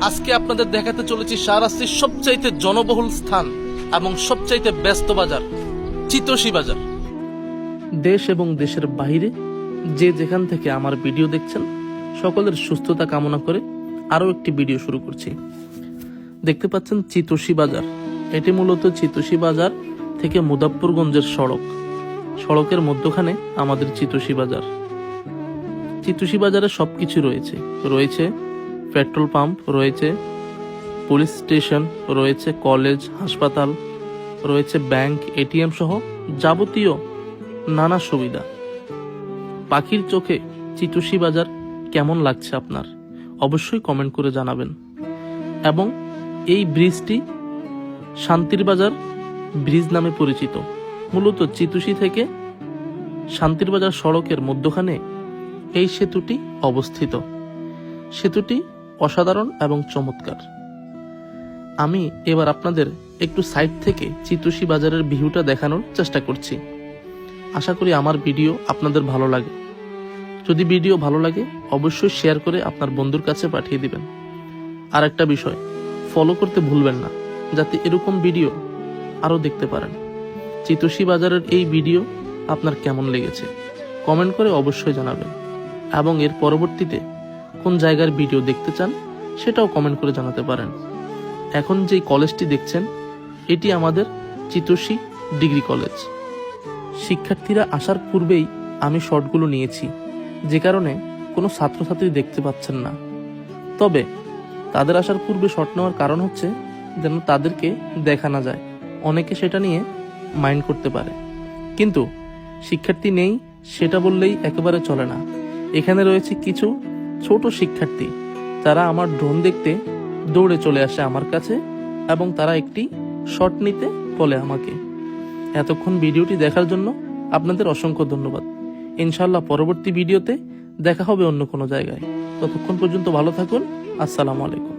আজকে আপনাদের দেখাতে চলেছি শাহরাস্তির সবচাইতে জনবহুল স্থান এবং সবচাইতে ব্যস্ত বাজার চিতোষী বাজার। দেশ এবং দেশের বাইরে যে যেখান থেকে আমার ভিডিও দেখছেন, সকলের সুস্থতা কামনা করে আরও একটি ভিডিও শুরু করছি। দেখতে পাচ্ছেন চিতোষী বাজার। এটি মূলত চিতোষী বাজার থেকে মুদাফরগঞ্জের সড়ক। সড়কের মধ্যখানে আমাদের চিতোষী বাজার। চিতুষী বাজারে সব কিছু রয়েছে। রয়েছে পেট্রোল পাম্প রয়েছে, পুলিশ স্টেশন রয়েছে, কলেজ, হাসপাতাল রয়েছে, ব্যাংক, এটিএম সহ যাবতীয় নানা সুবিধা। পাখির চোখে চিতুষী বাজার কেমন লাগছে আপনার? অবশ্যই কমেন্ট করে জানাবেন। এবং এই ব্রিজটি শান্তির বাজার ব্রিজ নামে পরিচিত। মূলত চিতুষী থেকে শান্তির বাজার সড়কের মধ্যখানে এই সেতুটি অবস্থিত। সেতুটি অসাধারণ এবং চমৎকার। আমি এবার আপনাদের একটু সাইড থেকে চিতুষী বাজারের ভিউটা দেখানোর চেষ্টা করছি। আশা করি আমার ভিডিও আপনাদের ভালো লাগে। যদি ভিডিও ভালো লাগে, অবশ্যই শেয়ার করে আপনার বন্ধুর কাছে পাঠিয়ে দিবেন। আর একটা বিষয় ফলো করতে ভুলবেন না, যাতে এরকম ভিডিও আরও দেখতে পারেন। চিতুষী বাজারের এই ভিডিও আপনার কেমন লেগেছে, কমেন্ট করে অবশ্যই জানাবেন। এবং এর পরবর্তীতে কোন জায়গার ভিডিও দেখতে চান সেটাও কমেন্ট করে জানাতে পারেন। এখন যেই কলেজটি দেখছেন, এটি আমাদের চিতোষী ডিগ্রি কলেজ শিক্ষার্থীরা আসার পূর্বেই আমি শর্টগুলো নিয়েছি, যে কারণে কোনো ছাত্রছাত্রী দেখতে পাচ্ছেন না। তবে তাদের আসার পূর্বে শর্ট নেওয়ার কারণ হচ্ছে যেন তাদেরকে দেখা না যায়। অনেকে সেটা নিয়ে মাইন্ড করতে পারে। কিন্তু শিক্ষার্থী নেই, সেটা বললেই একেবারে চলে না। এখানে রয়েছে কিছু ছোট শিক্ষার্থী। তারা আমার ড্রোন দেখতে দৌড়ে চলে আসে আমার কাছে এবং তারা একটি শট নিতে বলে আমাকে। এতক্ষণ ভিডিওটি দেখার জন্য আপনাদের অসংখ্য ধন্যবাদ। ইনশাল্লাহ পরবর্তী ভিডিওতে দেখা হবে অন্য কোনো জায়গায়। ততক্ষণ পর্যন্ত ভালো থাকুন। আসসালামু আলাইকুম।